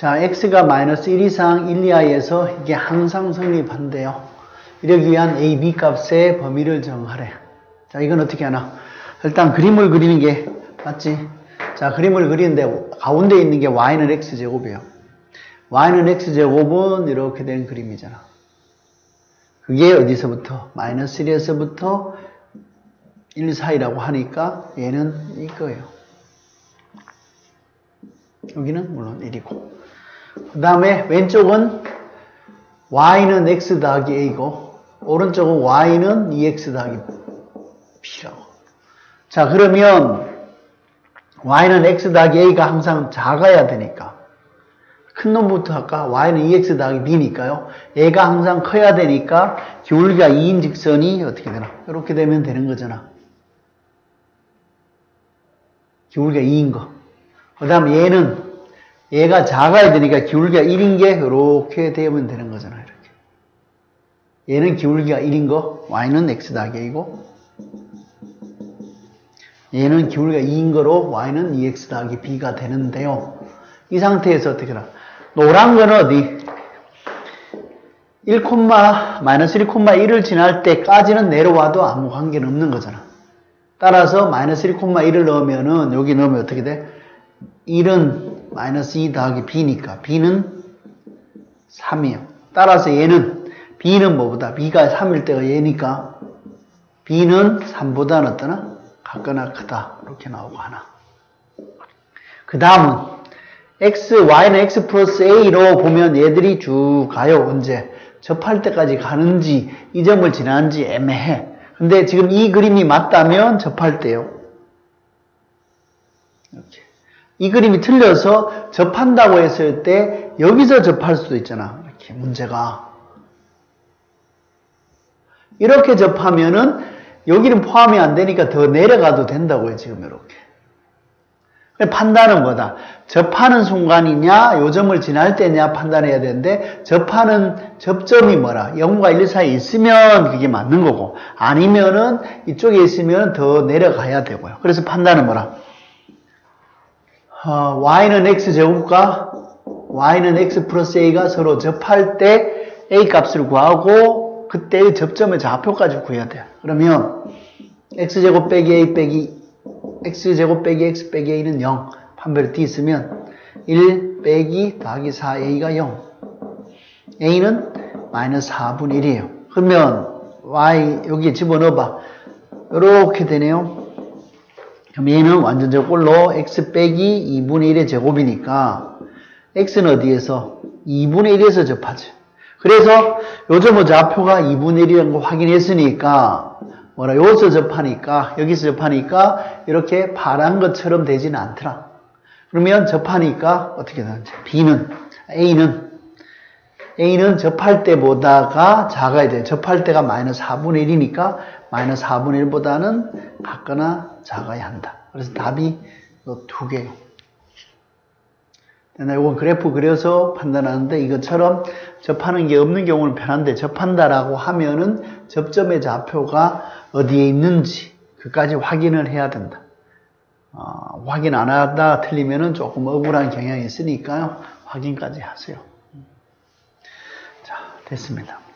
자, x가 마이너스 1 이상 1 이하에서 이게 항상 성립한대요. 이러기 위한 a, b 값의 범위를 정하래. 자, 이건 어떻게 하나? 일단 그림을 그리는 게 맞지? 자, 그림을 그리는데 가운데 있는 게 y는 x제곱이에요. y는 x제곱은 이렇게 된 그림이잖아. 그게 어디서부터? 마이너스 1에서부터 1 사이라고 하니까 얘는 이거예요. 여기는 물론 1이고. 그 다음에 왼쪽은 y는 x 더하기 a고 오른쪽은 y는 2x 더하기 b라고. 자 그러면 y는 x 더하기 a가 항상 작아야 되니까 큰 놈부터 할까? y는 2x 더하기 b니까요. 얘가 항상 커야 되니까 기울기가 2인 직선이 어떻게 되나? 이렇게 되면 되는 거잖아. 기울기가 2인 거. 그 다음 얘는 얘가 작아야 되니까 기울기가 1인 게 이렇게 되면 되는 거잖아. 이렇게. 얘는 기울기가 1인 거, y는 x a고 얘는 기울기가 2인 거로 y는 2x 더하기 b가 되는데요. 이 상태에서 어떻게 하나? 노란 거는 어디? 1, 마이너스 1,1을 지날 때까지는 내려와도 아무 관계는 없는 거잖아. 따라서 마이너스 1,1을 넣으면은 여기 넣으면 어떻게 돼? 1은 마이너스 2 더하기 b니까 b는 3이에요. 따라서 얘는 b는 뭐보다 b가 3일 때가 얘니까 b는 3보다는 어떠나? 같거나 크다. 이렇게 나오고 하나. 그 다음은 x, y는 x 플러스 a로 보면 얘들이 쭉 가요. 언제? 접할 때까지 가는지 이 점을 지나는지 애매해. 근데 지금 이 그림이 맞다면 접할 때요. 이렇게. 이 그림이 틀려서 접한다고 했을 때 여기서 접할 수도 있잖아. 이렇게 문제가. 이렇게 접하면은 여기는 포함이 안 되니까 더 내려가도 된다고요. 지금 이렇게. 판단은 뭐다? 접하는 순간이냐, 요점을 지날 때냐 판단해야 되는데, 접하는 접점이 뭐라? 0과 1 사이에 있으면 그게 맞는 거고, 아니면은 이쪽에 있으면 더 내려가야 되고요. 그래서 판단은 뭐라? 어, y는 x제곱과 y는 x 플러스 a가 서로 접할 때 a 값을 구하고, 그때의 접점의 좌표까지 구해야 돼요. 그러면 x제곱 빼기 a 빼기 x제곱 빼기 x 빼기 a는 0. 판별이 d 있으면 1 빼기 더하기 4a가 0. a는 마이너스 4분의 1이에요. 그러면 y 여기 집어넣어봐. 이렇게 되네요. 그럼 얘는 완전적 꼴로 x 빼기 2분의 1의 제곱이니까 x는 어디에서? 2분의 1에서 접하죠. 그래서 요점의 좌표가 2분의 1이라는 거 확인했으니까 뭐라 여기서 접하니까 여기서 접하니까 이렇게 파란 것처럼 되지는 않더라. 그러면 접하니까 어떻게 되는지 B는 A는 A는 접할 때보다가 작아야 돼요. 접할 때가 마이너스 4분의 1이니까 마이너스 4분의 1보다는 같거나 작아야 한다. 그래서 답이 두 개예요. 이건 그래프 그려서 판단하는데 이것처럼 접하는 게 없는 경우는 편한데 접한다라고 하면은 접점의 좌표가 어디에 있는지 그까지 확인을 해야 된다. 어, 확인 안 하다 틀리면은 조금 억울한 경향이 있으니까요. 확인까지 하세요. 자, 됐습니다.